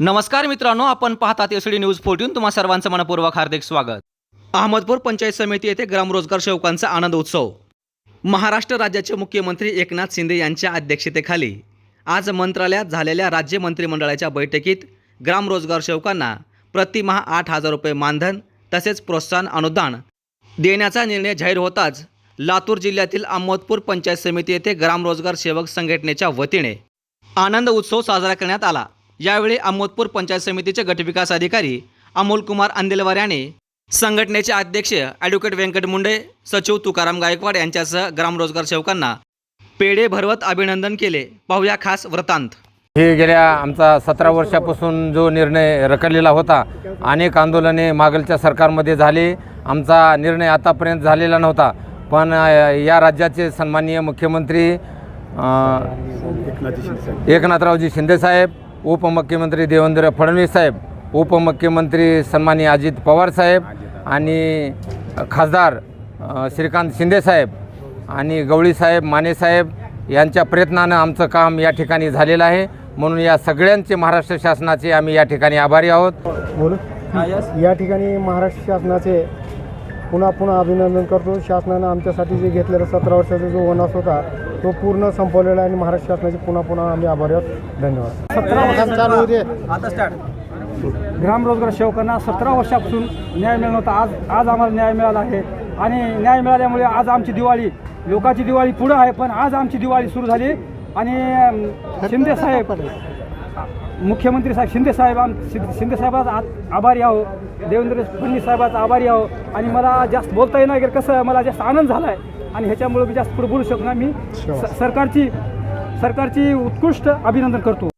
नमस्कार मित्रांनो आपण पाहतात एस डी न्यूज फोर्टीन तुम्हा सर्वांचं मनपूर्वक हार्दिक स्वागत. अहमदपूर पंचायत समिती येथे ग्रामरोजगार सेवकांचा आनंद उत्सव. महाराष्ट्र राज्याचे मुख्यमंत्री एकनाथ शिंदे यांच्या अध्यक्षतेखाली आज मंत्रालयात झालेल्या राज्य मंत्रिमंडळाच्या बैठकीत ग्रामरोजगार सेवकांना प्रतिमहा आठ हजार रुपये मानधन तसेच प्रोत्साहन अनुदान देण्याचा निर्णय जाहीर होताच लातूर जिल्ह्यातील अहमदपूर पंचायत समिती येथे ग्रामरोजगार सेवक संघटनेच्या वतीने आनंद उत्सव साजरा करण्यात आला. यावेळी अहमदपूर पंचायत समितीचे गटविकास अधिकारी अमोल कुमार अंदेलवार यांनी संघटनेचे अध्यक्ष ॲडव्होकेट व्यंकट मुंडे सचिव तुकाराम गायकवाड यांच्यासह ग्रामरोजगार सेवकांना पेढे भरवत अभिनंदन केले. पाहूया खास वृत्तांत. हे गेल्या आमचा सतरा वर्षापासून जो निर्णय रखडलेला होता अनेक आंदोलने मागलच्या सरकारमध्ये झाले. आमचा निर्णय आतापर्यंत झालेला नव्हता पण या राज्याचे सन्माननीय मुख्यमंत्री एकनाथरावजी शिंदेसाहेब उपमुख्यमंत्री देवेंद्र फडणवीस साहेब उपमुख्यमंत्री सन्माननीय अजित पवार साहेब आणि खासदार श्रीकांत शिंदेसाहेब आणि गवळीसाहेब मानेसाहेब यांच्या प्रयत्नानं आमचं काम या ठिकाणी झालेलं आहे. म्हणून या सगळ्यांचे महाराष्ट्र शासनाचे आम्ही या ठिकाणी आभारी आहोत. बोलू. या ठिकाणी महाराष्ट्र शासनाचे पुन्हा पुन्हा अभिनंदन करतो. शासनानं आमच्यासाठी जे घेतलेला सतरा वर्षाचा जो वनवास होता तो पूर्ण संपवलेला आहे आणि महाराष्ट्र शासनाचे पुन्हा पुन्हा आम्ही आभारी आहोत. धन्यवाद. सतरा चालू होते ग्रामरोजगार सेवकांना सतरा वर्षापासून न्याय मिळत नव्हता. आज आज आम्हाला न्याय मिळाला आहे. आणि न्याय मिळाल्यामुळे आज आमची दिवाळी लोकांची दिवाळी पुढं आहे पण आज आमची दिवाळी सुरू झाली. आणि शिंदे साहेब मुख्यमंत्री साहेब शिंदे साहेब आम शिं- शिंदे साहेबाचा आ- आभारी आहो. देवेंद्र फडणवीस साहेबाचा आभारी आहो. आणि मला जास्त बोलता येणार वगैरे कसं मला जास्त आनंद झाला आहे आणि ह्याच्यामुळे मी जास्त पुढे बोलू शकणार मी स- सरकारची सरकारची उत्कृष्ट अभिनंदन करतो.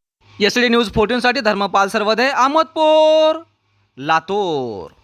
एस डी न्यूज फोर्टीनसाठी धर्मपाल सर्वदे अहमदपूर लातूर.